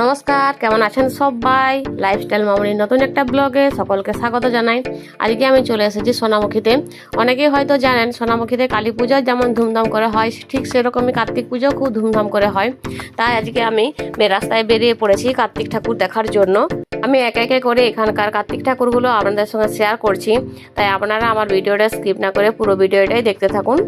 নমস্কার, কেমন আছেন সবাই? লাইফস্টাইল মামনির নতুন একটা ব্লগে সকলকে স্বাগত জানাই। আজকে আমি চলে এসেছি সোনামুখীতে। অনেকেই হয়তো জানেন, সোনামুখীতে কালী পূজা যেমন ধুমধাম করে হয়, ঠিক সেরকমই কার্তিক পুজো খুব ধুমধাম করে হয়। তাই আজকে আমি রাস্তায় বেরিয়ে পড়েছি কার্তিক ঠাকুর দেখার জন্য। আমি একে একে করে এখানকার কার্তিক ঠাকুরগুলো আপনাদের সঙ্গে শেয়ার করছি। তাই আপনারা আমার ভিডিওটা স্কিপ না করে পুরো ভিডিওটাই দেখতে থাকুন।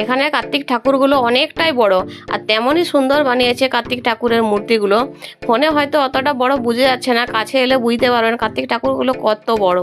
এখানে কার্তিক ঠাকুরগুলো অনেকটাই বড়, আর তেমনই সুন্দর বানিয়েছে কার্তিক ঠাকুরের মূর্তিগুলো। ফোনে হয়তো অতটা বড় বুঝে যাচ্ছে না, কাছে এলে বুঝতে পারবেন কার্তিক ঠাকুরগুলো কত বড়।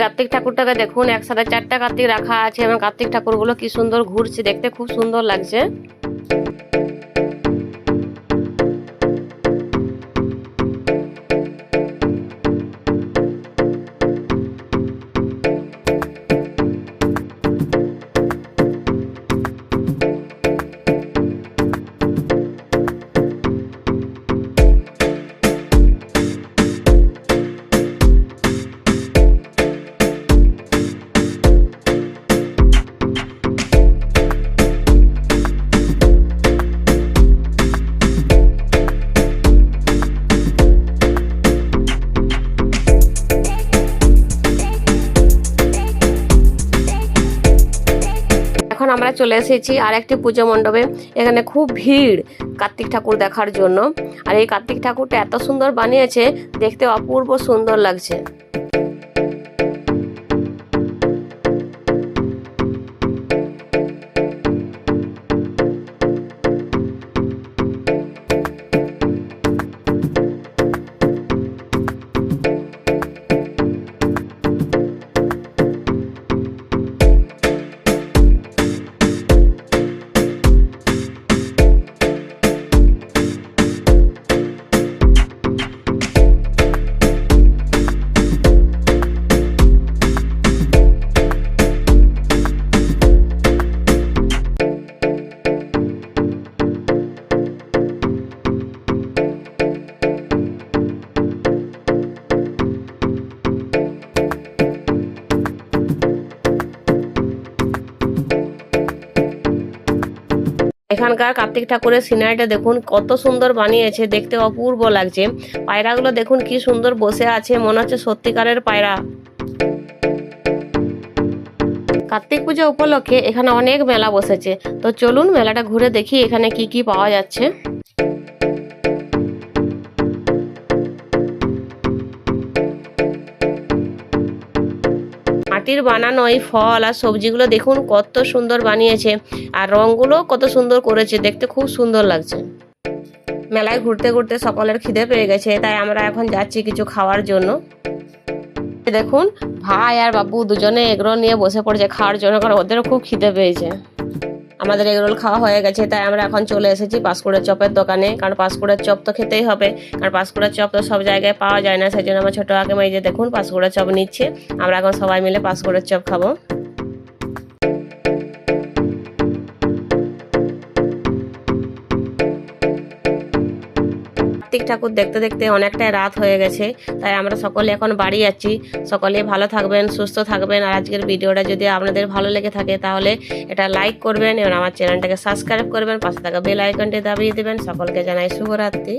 কার্তিক ঠাকুরটাকে দেখুন, একসাথে চারটা কার্তিক রাখা আছে এবং কার্তিক ঠাকুরগুলো কি সুন্দর ঘুরছে, দেখতে খুব সুন্দর লাগছে। আমরা চলে এসেছি আর একটি পুজো মণ্ডপে। এখানে খুব ভিড় কার্তিক ঠাকুর দেখার জন্য। আর এই কার্তিক ঠাকুরটা এত সুন্দর বানিয়েছে, দেখতে অপূর্ব সুন্দর লাগছে। এখানকার কার্তিক ঠাকুরের সিনারিটা দেখুন, কত সুন্দর বানিয়েছে, দেখতে অপূর্ব লাগছে। পায়রাগুলো দেখুন, কি সুন্দর বসে আছে, মনে হচ্ছে সত্যিকারের পায়রা। কার্তিক পূজা উপলক্ষে এখানে অনেক মেলা বসেছে। তো চলুন মেলাটা ঘুরে দেখি এখানে কি কি পাওয়া যাচ্ছে। মাটির বানানো এই ফল আর সবজিগুলো দেখুন কত সুন্দর বানিয়েছে। আর রঙগুলো কত সুন্দর করেছে, দেখতে খুব সুন্দর লাগছে। মেলায় ঘুরতে ঘুরতে সকলের খিদে পেয়ে গেছে, তাই আমরা এখন যাচ্ছি কিছু খাওয়ার জন্য। দেখুন, ভাই আর বাবু দুজনে এগুলো নিয়ে বসে পড়েছে খাওয়ার জন্য, কারণ ওদেরও খুব খিদে পেয়েছে। আমাদের এগরোল খাওয়া হয়ে গেছে, তাই আমরা এখন চলে এসেছি পাঁশকুড়ের চপের দোকানে। কারণ পাঁশকুড়ের চপ তো খেতেই হবে, কারণ পাঁশকুড়ের চপ তো সব জায়গায় পাওয়া যায় না, সেই জন্য আমার ছোটো আগে এই যে দেখুন, পাঁশকুড়ের চপ নিচ্ছে। আমরা এখন সবাই মিলে পাঁশকুড়ের চপ খাব। কার্তিক ঠাকুর দেখতে দেখতে অনেকটাই রাত হয়ে গেছে, তাই আমরা সকলে এখন বাড়ি যাচ্ছি। সকলে ভালো থাকবেন, সুস্থ থাকবেন, আর আজকের ভিডিওটা যদি আপনাদের ভালো লেগে থাকে তাহলে এটা লাইক করবেন এবং আমার চ্যানেলটাকে সাবস্ক্রাইব করবেন, পাশে থাকা বেল আইকনটি দাবিয়ে দেবেন। সকলকে জানাই শুভরাত্রি।